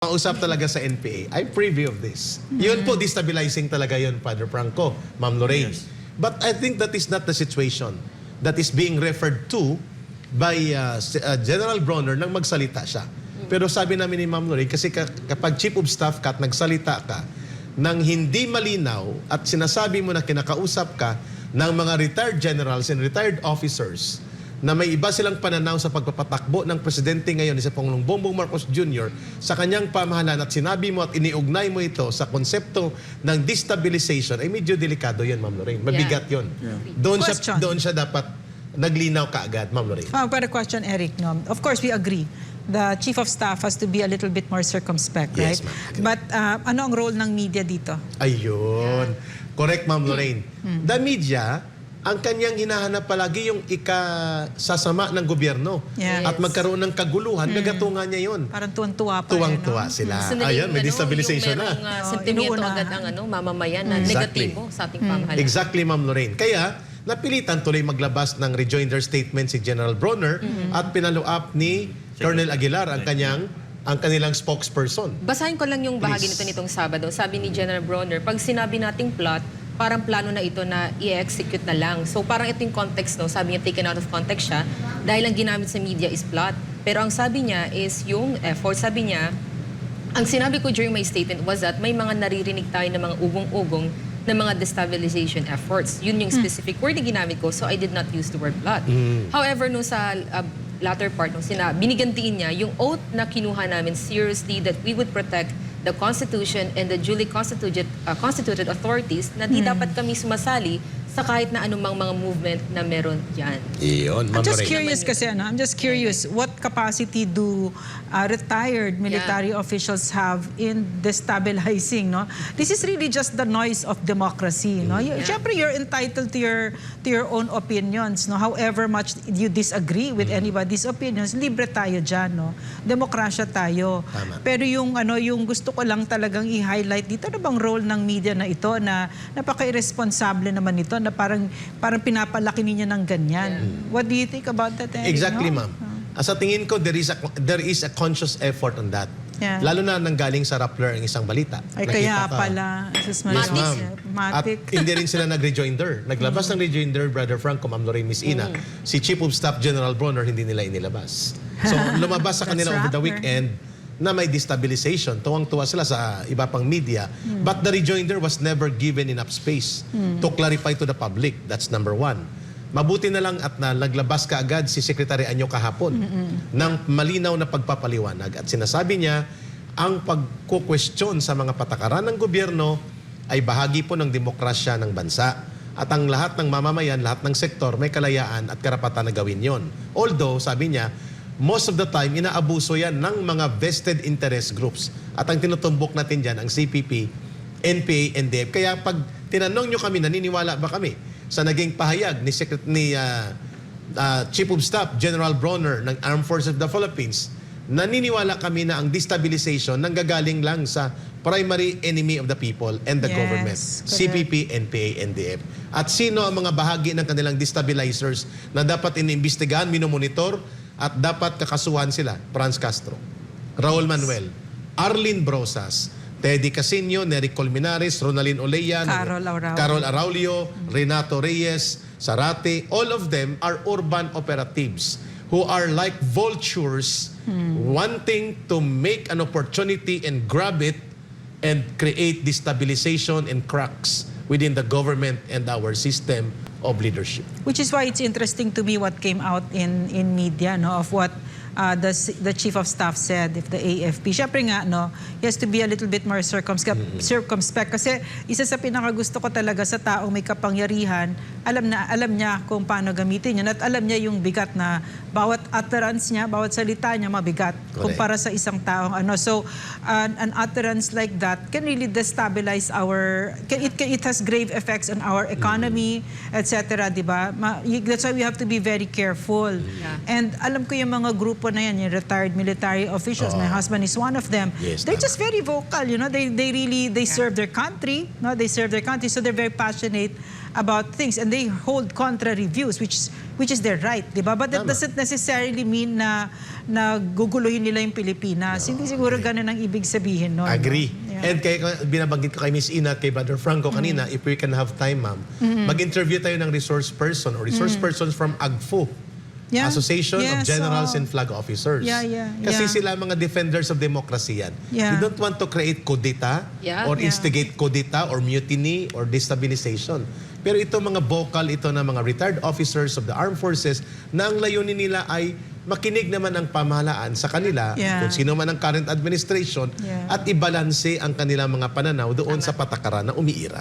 Mausap talaga sa NPA. I'm privy of this. Yun po, destabilizing talaga yun, Father Franco, Ma'am Lorraine. But I think that is not the situation that is being referred to by uh, uh, General Bronner nang magsalita siya. Pero sabi namin ni Ma'am Lorraine, kasi ka- kapag Chief of Staff ka at nagsalita ka nang hindi malinaw at sinasabi mo na kinakausap ka ng mga retired generals and retired officers na may iba silang pananaw sa pagpapatakbo ng presidente ngayon ni sa Pangulong Bongbong Marcos Jr. sa kanyang pamahalaan at sinabi mo at iniugnay mo ito sa konsepto ng destabilization ay medyo delikado yan, Ma'am Lorraine. Mabigat yun. Doon siya, doon siya dapat naglinaw kaagad, Ma'am Lorraine. Uh, but a question, Eric. No? Of course, we agree. The chief of staff has to be a little bit more circumspect, Yes, right? But uh, ano ang role ng media dito? Ayun. Correct, Ma'am Lorraine. The media, ang kanyang hinahanap palagi yung ikasasama ng gobyerno. Yes. At magkaroon ng kaguluhan, gagatungan niya yun. Parang tuwan-tuwa pa. Tuwang-tuwa no? sila. Ayan, yung, may ano, destabilization yung na. merong, uh, sentimiento agad ang ano, mamamayan na Exactly. negatibo sa ating pamahalaan. Exactly, Ma'am Lorraine. Kaya, napilitan tuloy maglabas ng rejoinder statement si General Bronner at pinalo up ni Colonel Aguilar ang kanyang ang kanilang spokesperson. Basahin ko lang yung bahagi Please. nito nitong Sabado. Sabi ni General Bronner, pag sinabi nating plot, parang plano na ito na i-execute na lang. So parang ito yung context, no? Sabi niya, taken out of context siya dahil ang ginamit sa media is plot. Pero ang sabi niya is yung effort. Sabi niya, ang sinabi ko during my statement was that may mga naririnig tayo ng mga ugong-ugong ng mga destabilization efforts. Yun yung specific word na ginamit ko, so I did not use the word plot. However, no sa uh, latter part, no, sina, binigantiin niya yung oath na kinuha namin seriously that we would protect the Constitution and the duly constituted, uh, constituted authorities na di dapat kami sumasali sa kahit na anumang mga movement na meron dyan. Iyon, I'm just Lorraine. curious kasi ano, I'm just curious, what capacity do uh, retired military officials have in destabilizing, no? This is really just the noise of democracy, no? You, Yeah. Siyempre, you're entitled to your to your own opinions, no? However much you disagree with anybody's opinions, libre tayo diyan, no? Demokrasya tayo. Tama. Pero yung ano, yung gusto ko lang talagang i-highlight dito, ano bang role ng media na ito na napaka-irresponsible naman ito na parang parang pinapalaki ninyo ng ganyan. What do you think about that? Eric, Exactly, no? ma'am. Ah, Sa tingin ko, there is a, there is a conscious effort on that. Yeah. Lalo na nanggaling sa Rappler ang isang balita. Ay Nakita kaya ka. pala. Yes, ma'am. At hindi rin sila nag-rejoinder. Naglabas ng rejoinder, Brother Franco, Ma'am Lorraine Miss Ina. Si Chief of Staff General Bronner, hindi nila inilabas. So, lumabas sa kanila over the weekend na may destabilization. Tuwang-tuwa sila sa iba pang media. But the rejoinder was never given enough space to clarify to the public. That's number one. Mabuti na lang at na naglabas ka agad si Secretary Anyo kahapon ng malinaw na pagpapaliwanag. At sinasabi niya, ang pagkukwestiyon sa mga patakaran ng gobyerno ay bahagi po ng demokrasya ng bansa. At ang lahat ng mamamayan, lahat ng sektor may kalayaan at karapatan na gawin yon. Although, sabi niya, most of the time, inaabuso yan ng mga vested interest groups. At ang tinutumbok natin dyan, ang CPP, NPA, NDF. Kaya pag tinanong nyo kami, naniniwala ba kami sa naging pahayag ni, Secret, ni ah, ah, Chief of Staff General Bronner ng Armed Forces of the Philippines, naniniwala kami na ang destabilization nanggagaling lang sa primary enemy of the people and the Yes, government, correct. CPP, NPA, NDF. At sino ang mga bahagi ng kanilang destabilizers na dapat iniimbestigahan, minomonitor, at dapat kakasuhan sila? Franz Castro, Raul Manuel, Arlene Brosas, Teddy Casino, Nery Colmenares, Ronaldin Oleya, Carol Araulio. Carol Araulio, Renato Reyes, Sarate, all of them are urban operatives who are like vultures wanting to make an opportunity and grab it and create destabilization and cracks within the government and our system of leadership. Which is why it's interesting to me what came out in in media no of what uh, the the chief of staff said if the AFP. Syempre nga no, he has to be a little bit more circumspect, circumspect kasi isa sa pinakagusto ko talaga sa taong may kapangyarihan, alam na alam niya kung paano gamitin yun at alam niya yung bigat na bawat utterance niya, bawat salita niya mabigat Correct. kumpara sa isang taong ano. So an, an utterance like that can really destabilize our can, it can, it has grave effects on our economy, etc. 'di ba? That's why we have to be very careful. And alam ko yung mga grupo na yan, yung retired military officials. My husband is one of them. Yes, they're tama. just very vocal, you know. They they really they serve their country, no? They serve their country, so they're very passionate about things and they hold contrary views which which is their right, 'di ba? But that Tama. doesn't necessarily mean na na guguluhin nila yung Pilipinas. Hindi siguro ganun ang ibig sabihin no. Agree. Yeah. And kay binabanggit ko kay Miss Ina at kay Brother Franco kanina, Mm-hmm. if we can have time, ma'am, mag-interview tayo ng resource person or resource persons from AGFO. Yeah. Association of Yes, Generals oo. and Flag Officers. Yeah, yeah, Kasi yeah. sila mga defenders of democracy yan. Yeah. We don't want to create kudeta Yeah. or Yeah. instigate kudeta or mutiny or destabilization. Pero ito mga vocal, ito na mga retired officers of the armed forces na ang layunin nila ay makinig naman ang pamahalaan sa kanila Yeah. kung sino man ang current administration Yeah. at ibalanse ang kanilang mga pananaw doon sa patakaran na umiira.